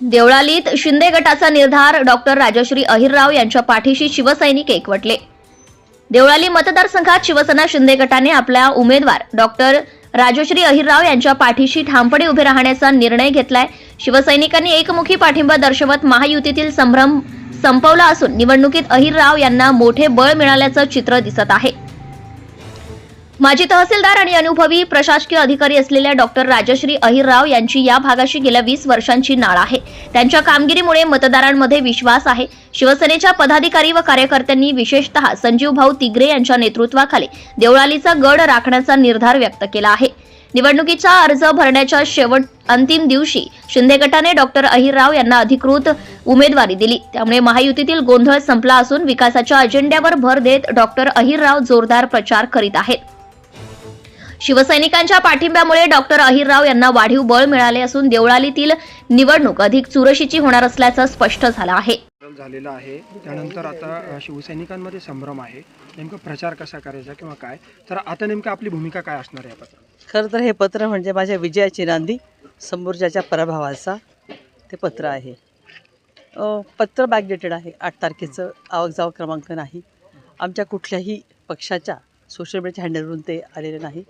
देवळालीत शिंदे गटाचा निर्धार डॉक्टर राजश्री अहिरराव यांच्या पाठीशी शिवसैनिक एकवटले. देवळाली मतदारसंघात शिवसेना शिंदे गटाने आपला उमेदवार डॉक्टर राजश्री अहिरराव यांच्या पाठीशी ठामपणे उभे राहण्याचा निर्णय घेतलाय. शिवसैनिकांनी एकमुखी पाठिंबा दर्शवत महायुतीतील संभ्रम संपवला असून निवडणुकीत अहिरराव यांना मोठे बळ मिळाल्याचं चित्र दिसत आहे. माजी तहसीलदार आणि अनुभवी प्रशासकीय अधिकारी असलेल्या डॉक्टर राजश्री अहिरराव यांची या भागाशी गेल्या वीस वर्षांची नाळ आहे. त्यांच्या कामगिरीमुळे मतदारांमध्ये विश्वास आहे. शिवसेनेच्या पदाधिकारी व कार्यकर्त्यांनी विशेषतः संजीव भाऊ तिगरे यांच्या नेतृत्वाखाली देवळालीचा गड राखण्याचा निर्धार व्यक्त केला आहे. निवडणुकीचा अर्ज भरण्याच्या शेवट अंतिम दिवशी शिंदे गटाने डॉक्टर अहिरराव यांना अधिकृत उमेदवारी दिली. त्यामुळे महायुतीतील गोंधळ संपला असून विकासाच्या अजेंड्यावर भर देत डॉक्टर अहिरराव जोरदार प्रचार करीत आहेत. शिवसैनिकांच्या पाठिंब्यामुळे डॉक्टर अहिरराव यांना वाढीव बळ मिळाले असून देवळालीतील निवडणूक अधिक चुरशीची होणार असल्याचं स्पष्ट झालं आहे. झालेला आहे. त्यानंतर आता शिवसैनिकांमध्ये संभ्रम आहे. नेमकं प्रचार कसा करायचा किंवा काय? तर आता नेमकं आपली भूमिका काय असणार आहे आता खरं तर हे पत्र म्हणजे माझ्या विजयाची नांदी समोरच्याच्या पराभवाचा ते पत्र आहे. पत्र बॅकडेटेड आहे. आठ तारखेचं आवक जावक क्रमांक नाही. आमच्या कुठल्याही पक्षाच्या सोशल मीडियाच्या हँडलवरून ते आलेले नाही.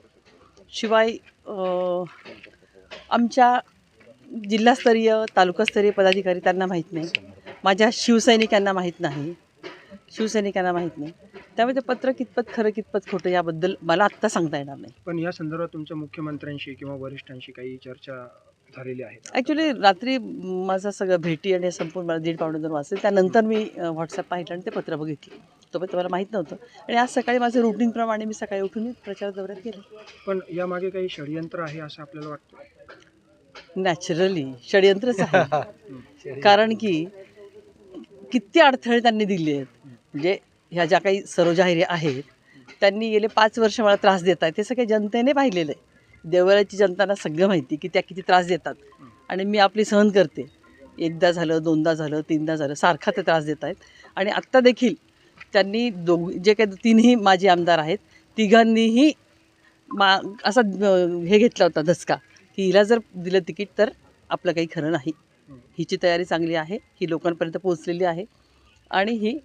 शिवाय आमच्या जिल्हास्तरीय तालुकास्तरीय पदाधिकारी त्यांना माहीत नाही. माझ्या शिवसैनिकांना माहीत नाही. शिवसैनिकांना माहीत नाही. त्यामुळे ते पत्र कितपत खरं कितपत खोटं याबद्दल मला आत्ता सांगता येणार नाही. पण या संदर्भात तुमच्या मुख्यमंत्र्यांशी किंवा वरिष्ठांशी काही चर्चा झालेली आहे? ॲक्च्युली रात्री माझं सगळं भेटी आणि संपूर्ण मला दीड पावणे दोन वाजता त्यानंतर मी व्हॉट्सअप पाहिलं आणि ते पत्र बघितलं. तोपर्यंत मला माहीत नव्हतं. आणि आज सकाळी माझं रुटीनप्रमाणे मी सकाळी उठून मी प्रचार दौऱ्यात गेले. पण यामागे काही षडयंत्र आहे असं आपल्याला वाटतं? नॅचरली षडयंत्रच आहे. कारण की किती अडथळे त्यांनी दिले आहेत. म्हणजे ह्या ज्या काही सर्वजाहिरी आहेत त्यांनी गेले पाच वर्ष मला त्रास देत आहेत. ते सगळे जनतेने पाहिलेलं आहे. देवळाची जनताना सगळं माहिती की त्या किती त्रास देतात. आणि मी आपली सहन करते. एकदा झालं दोनदा झालं तीनदा झालं सारखा ते त्रास देत आहेत. आणि आत्ता देखील त्यांनी दोघ जे काही तीनही माजी आमदार आहेत तिघांनीही मा असा हे घेतला होता धसका की हिला जर दिलं तिकीट तर आपलं काही खरं नाही. हिची तयारी चांगली आहे ही लोकांपर्यंत पोहोचलेली आहे आणि ही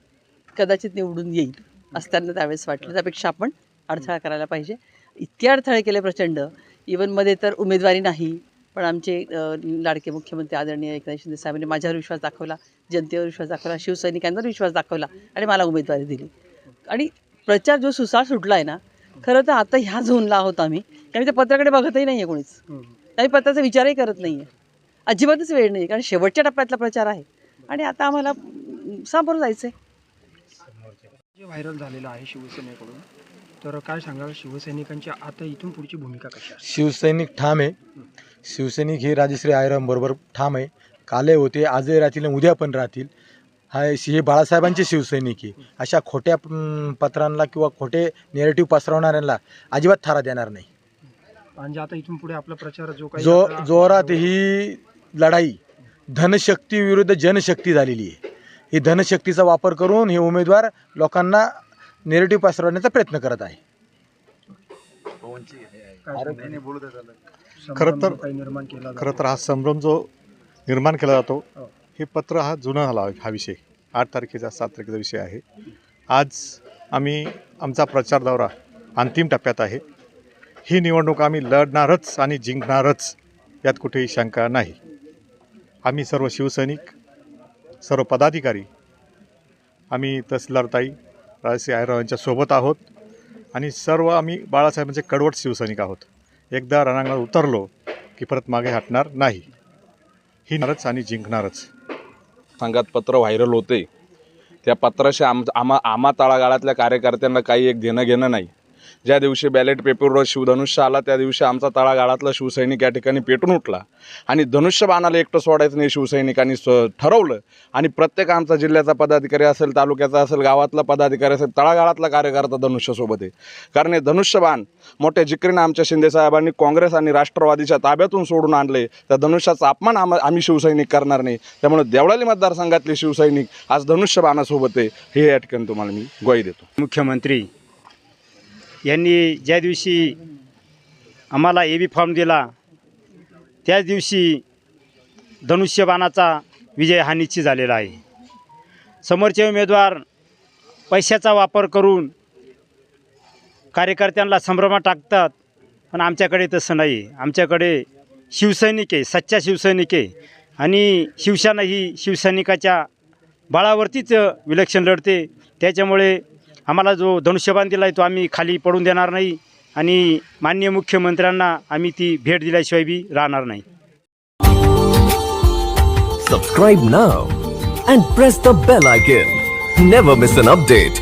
कदाचित निवडून येईल असं त्यांना त्यावेळेस वाटलं. त्यापेक्षा आपण अडथळा करायला पाहिजे. इतके अडथळे केले प्रचंड. इवनमध्ये तर उमेदवारी नाही पण आमचे लाडके मुख्यमंत्री आदरणीय एकनाथ शिंदे साहेबांनी माझ्यावर विश्वास दाखवला जनतेवर विश्वास दाखवला शिवसैनिकांवर विश्वास दाखवला आणि मला उमेदवारी दिली. आणि प्रचार जो सुसाळ सुटला आहे ना खरं तर आता ह्या झोनला आहोत आम्ही कारण त्या पत्राकडे बघतही नाही आहे कोणीच आम्ही पत्राचा विचारही करत नाही आहे अजिबातच वेळ नाही कारण शेवटच्या टप्प्यातला प्रचार आहे. आणि आता आम्हाला सामोरं जायचं आहे जे व्हायरल झालेलं आहे शिवसेनेकडून तर काय सांगाल शिवसैनिकांची आता इथून पुढची भूमिका कशी शिवसैनिक ठाम आहे. शिवसैनिक हे राजश्री आयरामबरोबर ठाम आहे. काले होते आजही राहतील आणि उद्या पण राहतील. हा हे बाळासाहेबांचे शिवसैनिक आहे. अशा खोट्या पत्रांना किंवा खोटे नेरेटिव्ह पसरवणाऱ्यांना अजिबात थारा देणार नाही. म्हणजे आता इथून पुढे आपला प्रचार जो काही जो आता- जोरात ही लढाई धनशक्ती विरुद्ध जनशक्ती झालेली आहे. ही धनशक्तीचा वापर करून हे उमेदवार लोकांना नेरेटिव्ह पसरवण्याचा प्रयत्न करत आहे? खरं तर- संभ्रम जो काही निर्माण केला खरं. तर हा संभ्रम जो निर्माण केला जातो हो. हे पत्र हा जुना झाला हा विषय आठ तारखेचा सात तारखेचा विषय आहे आज आम्ही आमचा प्रचार दौरा अंतिम टप्प्यात आहे ही निवडणूक आम्ही लढणारच आणि जिंकणारच यात कुठेही शंका नाही आम्ही सर्व शिवसैनिक सर्व पदाधिकारी. आम्ही तहसीलदारताई राजसी आयराव यांच्या सोबत आहोत आणि सर्व आम्ही बाळासाहेबांचे कडवट शिवसैनिक आहोत. एकदा रणांगणात उतरलो की परत मागे हटणार नाही. ही नरच आणि जिंकणारच. संघात पत्र व्हायरल होते. त्या पत्राशी आम आमा आमा तळागाळातल्या कार्यकर्त्यांना काही एक देणं घेणं नाही. ज्या दिवशी बॅलेट पेपरवर शिवधनुष्य आला त्या दिवशी आमचा तळागाळातला शिवसैनिक या ठिकाणी पेटून उठला. आणि धनुष्य बाणाला एकटं सोडायचं नाही शिवसैनिकांनी स ठरवलं. आणि प्रत्येक आमचा जिल्ह्याचा पदाधिकारी असेल तालुक्याचा असेल गावातला पदाधिकारी असेल तळागाळातला कार्यकर्ता धनुष्यसोबत आहे. कारण हे धनुष्यबाण मोठ्या जिकरीनं आमच्या शिंदेसाहेबांनी काँग्रेस आणि राष्ट्रवादीच्या ताब्यातून सोडून आणले. त्या धनुष्याचा अपमान आम आम्ही शिवसैनिक करणार नाही. त्यामुळे देवळाली मतदारसंघातले शिवसैनिक आज धनुष्यबाणासोबत आहे. हे या ठिकाणी तुम्हाला मी ग्वाही देतो. मुख्यमंत्री यांनी ज्या दिवशी आम्हाला ए बी फॉर्म दिला त्याच दिवशी धनुष्यबाणाचा विजय हा निश्चित झालेला आहे. समोरचे उमेदवार पैशाचा वापर करून कार्यकर्त्यांना संभ्रमात टाकतात पण आमच्याकडे तसं नाही. आमच्याकडे शिवसैनिक आहे सच्चा शिवसैनिक आहे. आणि शिवसेना ही शिवसैनिकाच्या बळावरतीच विलक्षण लढते. त्याच्यामुळे आम्हाला जो धनुष्यबाण दिला आहे तो आम्ही खाली पडून देणार नाही आणि माननीय मुख्यमंत्र्यांना आम्ही ती भेट दिल्याशिवाय बी राहणार नाही. Subscribe now and press the bell icon never miss an update